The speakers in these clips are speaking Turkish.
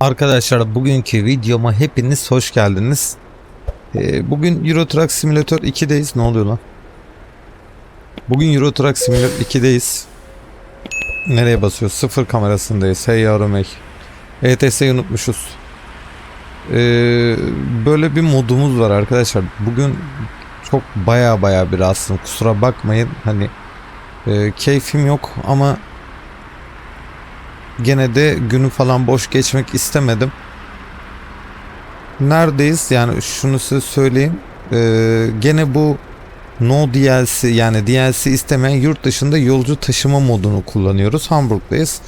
Arkadaşlar bugünkü videoma hepiniz hoş geldiniz. Ee, bugün Euro Truck Simulator 2'deyiz. Ne oluyor lan? Bugün Euro Truck Simulator 2'deyiz. Nereye basıyoruz? Sıfır kamerasındayız. Hey yavrum hey. ETS'yi unutmuşuz. Ee, böyle bir modumuz var arkadaşlar. Bugün çok baya baya bir rahatsızım. Kusura bakmayın. Hani e, keyfim yok ama gene de günü falan boş geçmek istemedim. Neredeyiz? Yani şunu size söyleyeyim. Ee, gene bu No DLC yani DLC istemeyen yurt dışında yolcu taşıma modunu kullanıyoruz. Hamburg'dayız.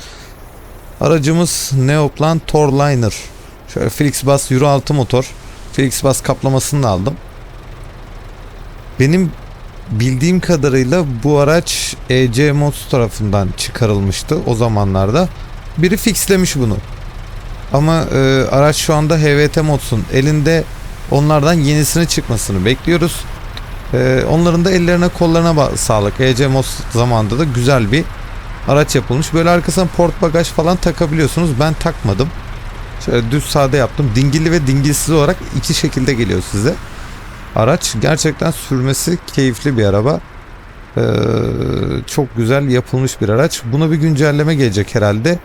Aracımız Neoplan Torliner. Şöyle Flixbus Euro 6 motor. Flixbus kaplamasını da aldım. Benim bildiğim kadarıyla bu araç EC Mods tarafından çıkarılmıştı o zamanlarda. Biri fixlemiş bunu. Ama e, araç şu anda HVT Mods'un elinde onlardan yenisini çıkmasını bekliyoruz. E, onların da ellerine kollarına sağlık. EC Mods zamanında da güzel bir araç yapılmış. Böyle arkasına port bagaj falan takabiliyorsunuz. Ben takmadım. Şöyle düz sade yaptım. Dingilli ve dingilsiz olarak iki şekilde geliyor size. Araç gerçekten sürmesi keyifli bir araba. Ee, çok güzel yapılmış bir araç. Buna bir güncelleme gelecek herhalde.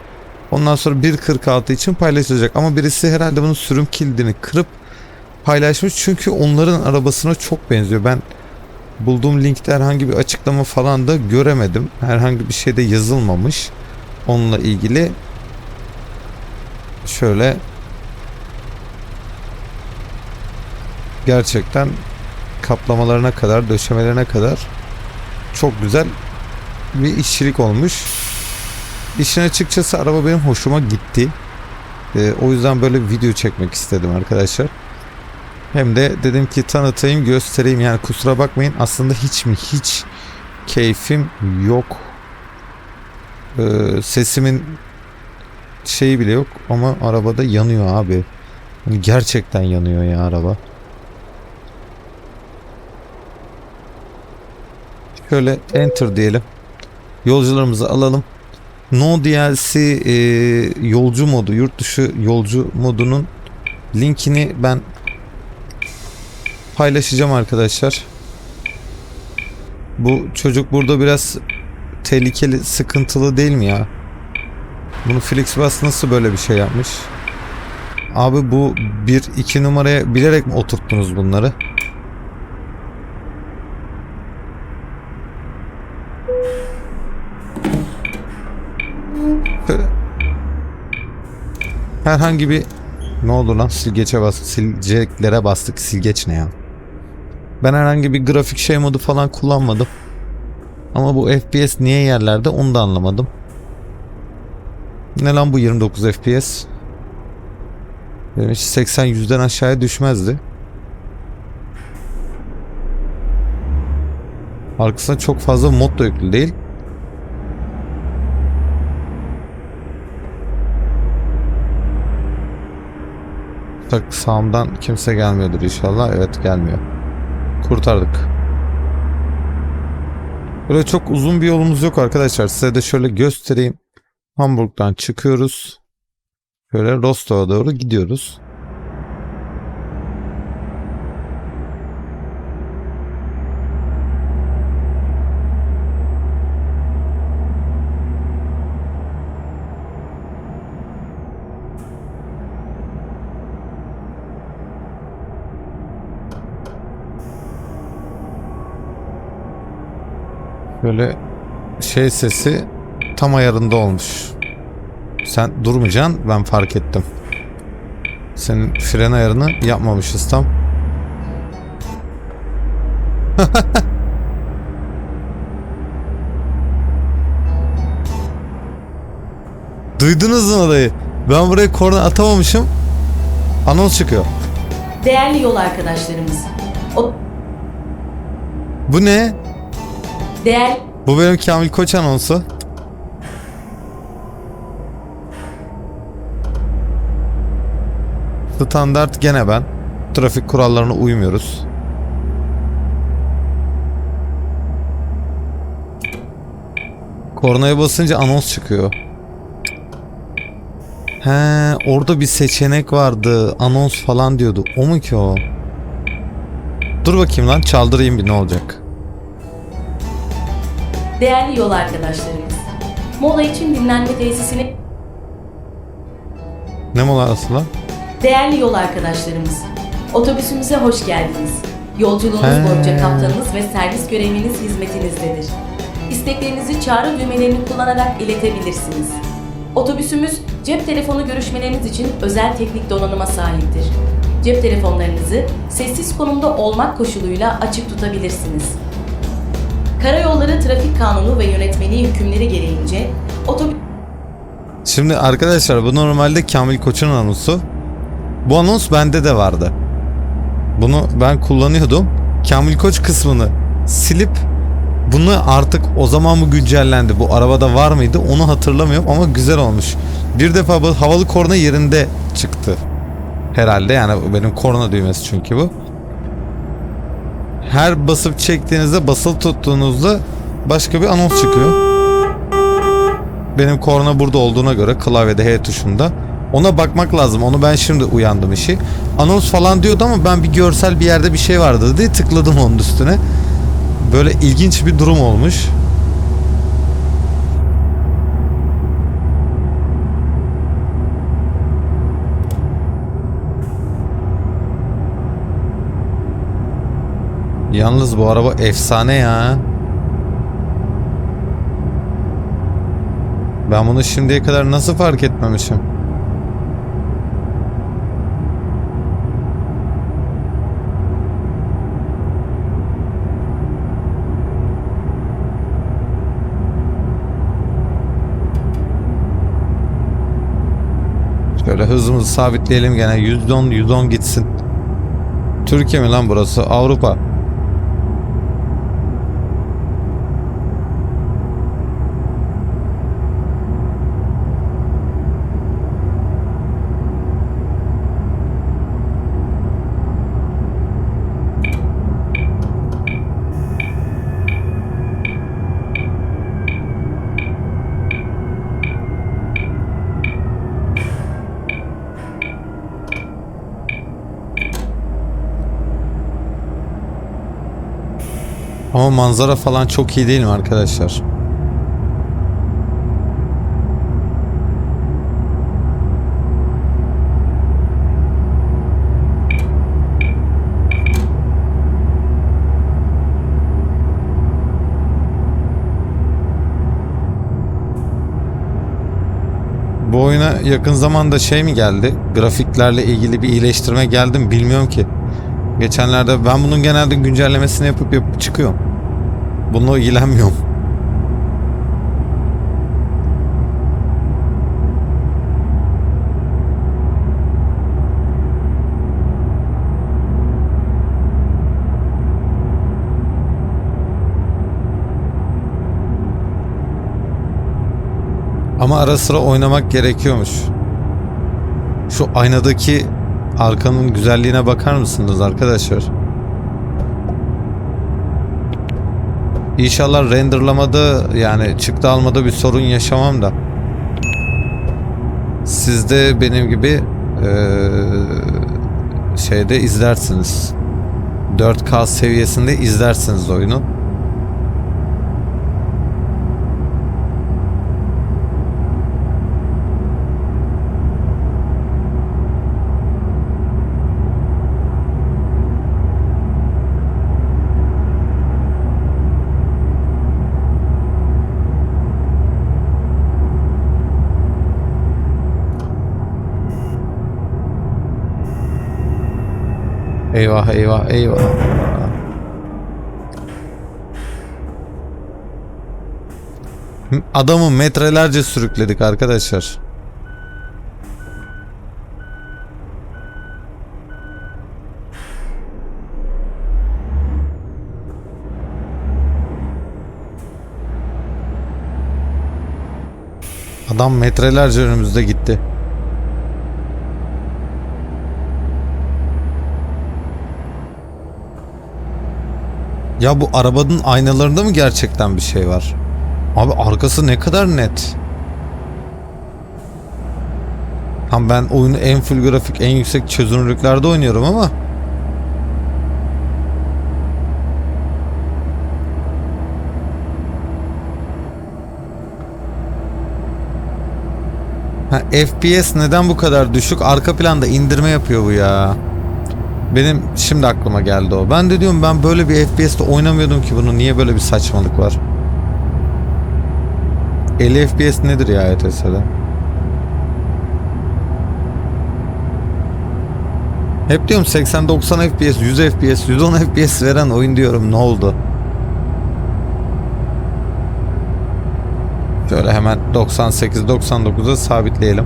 Ondan sonra 1.46 için paylaşılacak. Ama birisi herhalde bunun sürüm kilidini kırıp paylaşmış. Çünkü onların arabasına çok benziyor. Ben bulduğum linkte herhangi bir açıklama falan da göremedim. Herhangi bir şey de yazılmamış. Onunla ilgili şöyle gerçekten kaplamalarına kadar, döşemelerine kadar çok güzel bir işçilik olmuş. İşin açıkçası araba benim hoşuma gitti. Ee, o yüzden böyle bir video çekmek istedim arkadaşlar. Hem de dedim ki tanıtayım, göstereyim. Yani kusura bakmayın aslında hiç mi hiç keyfim yok. Ee, sesimin şeyi bile yok ama arabada yanıyor abi. Yani gerçekten yanıyor ya araba. Şöyle enter diyelim. Yolcularımızı alalım. No DLC e, yolcu modu, yurt dışı yolcu modunun linkini ben paylaşacağım arkadaşlar. Bu çocuk burada biraz tehlikeli, sıkıntılı değil mi ya? Bunu Flixbus nasıl böyle bir şey yapmış? Abi bu bir iki numaraya bilerek mi oturttunuz bunları? Herhangi bir ne oldu lan? Silgeçe bastık sileceklere bastık. Silgeç ne ya? Ben herhangi bir grafik şey modu falan kullanmadım. Ama bu FPS niye yerlerde onu da anlamadım. Ne lan bu 29 FPS Benim hiç 80 yüzden aşağıya düşmezdi. Arkasında çok fazla mod da yüklü değil Tak sağımdan kimse gelmiyordur inşallah. Evet gelmiyor. Kurtardık. Böyle çok uzun bir yolumuz yok arkadaşlar. Size de şöyle göstereyim. Hamburg'dan çıkıyoruz. Şöyle Rostow'a doğru gidiyoruz. Böyle şey sesi tam ayarında olmuş. Sen durmayacaksın ben fark ettim. Senin fren ayarını yapmamışız tam. Duydunuz mu olayı? Ben buraya korna atamamışım. Anons çıkıyor. Değerli yol arkadaşlarımız. O Bu ne? Değer Bu benim Kamil Koç anonsu. Standart gene ben. Trafik kurallarına uymuyoruz. Kornaya basınca anons çıkıyor. He, orada bir seçenek vardı. Anons falan diyordu. O mu ki o? Dur bakayım lan çaldırayım bir ne olacak. Değerli yol arkadaşlarımız. Mola için dinlenme tesisine Ne molası lan? değerli yol arkadaşlarımız. Otobüsümüze hoş geldiniz. Yolculuğunuz He. boyunca kaptanınız ve servis görevliniz hizmetinizdedir. İsteklerinizi çağrı düğmelerini kullanarak iletebilirsiniz. Otobüsümüz cep telefonu görüşmeleriniz için özel teknik donanıma sahiptir. Cep telefonlarınızı sessiz konumda olmak koşuluyla açık tutabilirsiniz. Karayolları Trafik Kanunu ve yönetmeliği hükümleri gereğince otobüs Şimdi arkadaşlar bu normalde Kamil Koç'un anonsu. Bu anons bende de vardı. Bunu ben kullanıyordum. Kamil Koç kısmını silip bunu artık o zaman mı güncellendi? Bu arabada var mıydı? Onu hatırlamıyorum ama güzel olmuş. Bir defa bu havalı korna yerinde çıktı. Herhalde yani benim korna düğmesi çünkü bu. Her basıp çektiğinizde basılı tuttuğunuzda başka bir anons çıkıyor. Benim korna burada olduğuna göre klavyede H tuşunda. Ona bakmak lazım. Onu ben şimdi uyandım işi. Anons falan diyordu ama ben bir görsel bir yerde bir şey vardı diye tıkladım onun üstüne. Böyle ilginç bir durum olmuş. Yalnız bu araba efsane ya. Ben bunu şimdiye kadar nasıl fark etmemişim? Şöyle hızımızı sabitleyelim gene 110 110 gitsin. Türkiye mi lan burası? Avrupa. Ama manzara falan çok iyi değil mi arkadaşlar? Bu oyuna yakın zamanda şey mi geldi? Grafiklerle ilgili bir iyileştirme geldi mi bilmiyorum ki. Geçenlerde ben bunun genelde güncellemesini yapıp yapıp çıkıyorum. Bununla ilgilenmiyorum. Ama ara sıra oynamak gerekiyormuş. Şu aynadaki arkanın güzelliğine bakar mısınız arkadaşlar? İnşallah renderlamada yani çıktı almada bir sorun yaşamam da. Siz de benim gibi eee, şeyde izlersiniz. 4K seviyesinde izlersiniz oyunu. Eyvah eyvah eyvah. Adamı metrelerce sürükledik arkadaşlar. Adam metrelerce önümüzde gitti. Ya bu arabanın aynalarında mı gerçekten bir şey var? Abi arkası ne kadar net. Ama ben oyunu en full grafik, en yüksek çözünürlüklerde oynuyorum ama Ha, FPS neden bu kadar düşük? Arka planda indirme yapıyor bu ya. Benim şimdi aklıma geldi o. Ben de diyorum ben böyle bir FPS'te oynamıyordum ki bunu. Niye böyle bir saçmalık var? 50 FPS nedir ya ETS'de? Hep diyorum 80-90 FPS, 100 FPS, 110 FPS veren oyun diyorum. Ne oldu? Şöyle hemen 98-99'a sabitleyelim.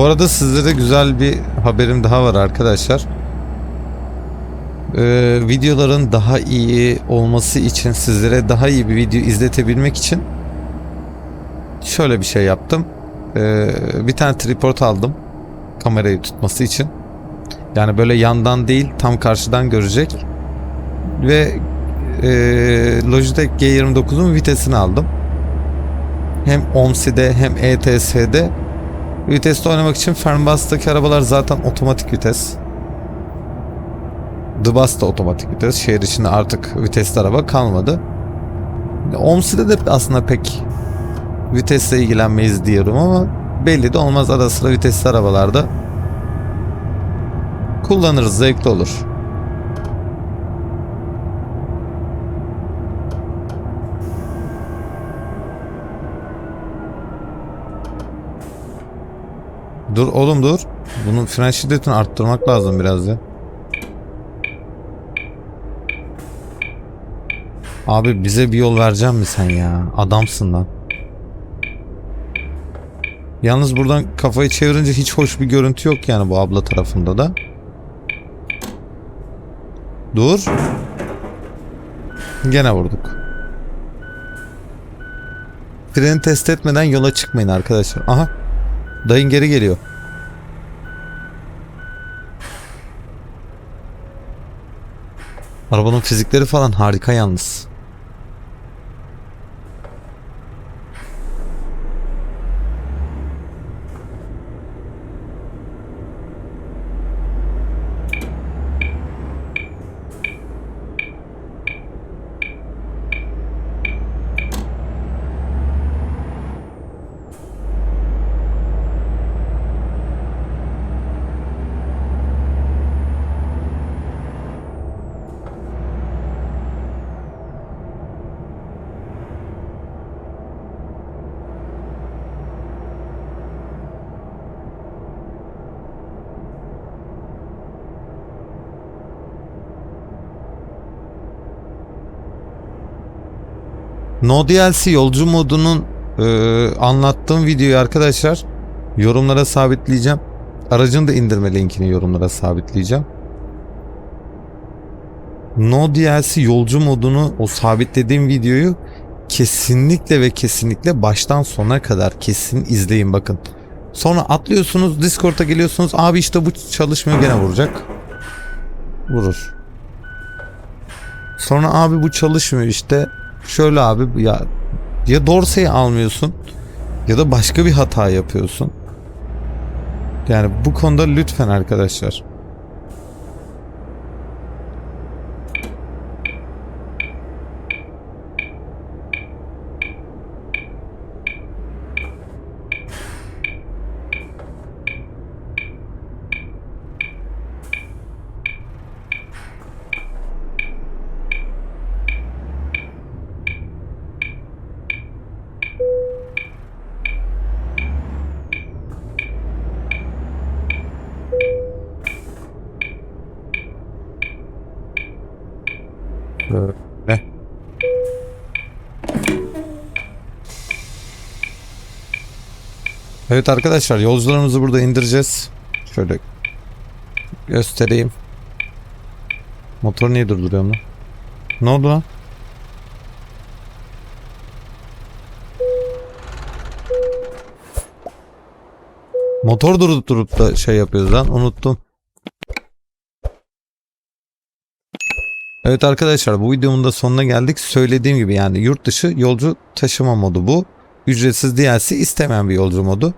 Bu arada sizlere güzel bir haberim daha var arkadaşlar. Ee, videoların daha iyi olması için sizlere daha iyi bir video izletebilmek için şöyle bir şey yaptım. Ee, bir tane tripod aldım kamerayı tutması için. Yani böyle yandan değil tam karşıdan görecek. Ve e, Logitech G29'un vitesini aldım. Hem OMSI'de hem ETS'de Viteste oynamak için Fernbus'taki arabalar zaten otomatik vites. The Bus da otomatik vites. Şehir içinde artık vitesli araba kalmadı. OMSI'de de aslında pek vitesle ilgilenmeyiz diyorum ama belli de olmaz ara sıra vitesli arabalarda kullanırız zevkli olur. Dur oğlum dur. Bunun fren şiddetini arttırmak lazım biraz ya. Abi bize bir yol verecek mi sen ya? Adamsın lan. Yalnız buradan kafayı çevirince hiç hoş bir görüntü yok yani bu abla tarafında da. Dur. Gene vurduk. Freni test etmeden yola çıkmayın arkadaşlar. Aha. Dayın geri geliyor. Arabanın fizikleri falan harika yalnız. No DLC yolcu modunun e, anlattığım videoyu arkadaşlar yorumlara sabitleyeceğim. Aracın da indirme linkini yorumlara sabitleyeceğim. No DLC yolcu modunu o sabitlediğim videoyu kesinlikle ve kesinlikle baştan sona kadar kesin izleyin bakın. Sonra atlıyorsunuz Discord'a geliyorsunuz abi işte bu çalışmıyor gene vuracak. Vurur. Sonra abi bu çalışmıyor işte. Şöyle abi ya ya Dorsey'i almıyorsun ya da başka bir hata yapıyorsun. Yani bu konuda lütfen arkadaşlar. Evet arkadaşlar yolcularımızı burada indireceğiz. Şöyle göstereyim. Motor niye durduruyor lan? Ne oldu lan? Motor durup durup da şey yapıyoruz lan unuttum. Evet arkadaşlar bu videomun da sonuna geldik. Söylediğim gibi yani yurt dışı yolcu taşıma modu bu. Ücretsiz DLC istemeyen bir yolcu modu.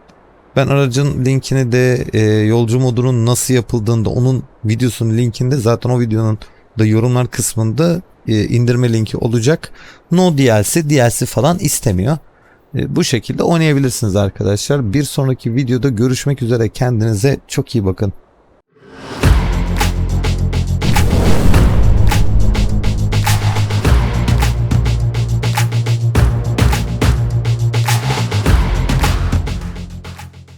Ben aracın linkini de e, yolcu modunun nasıl yapıldığını da onun videosunun linkinde zaten o videonun da yorumlar kısmında e, indirme linki olacak. No DLC, DLC falan istemiyor. E, bu şekilde oynayabilirsiniz arkadaşlar. Bir sonraki videoda görüşmek üzere. Kendinize çok iyi bakın.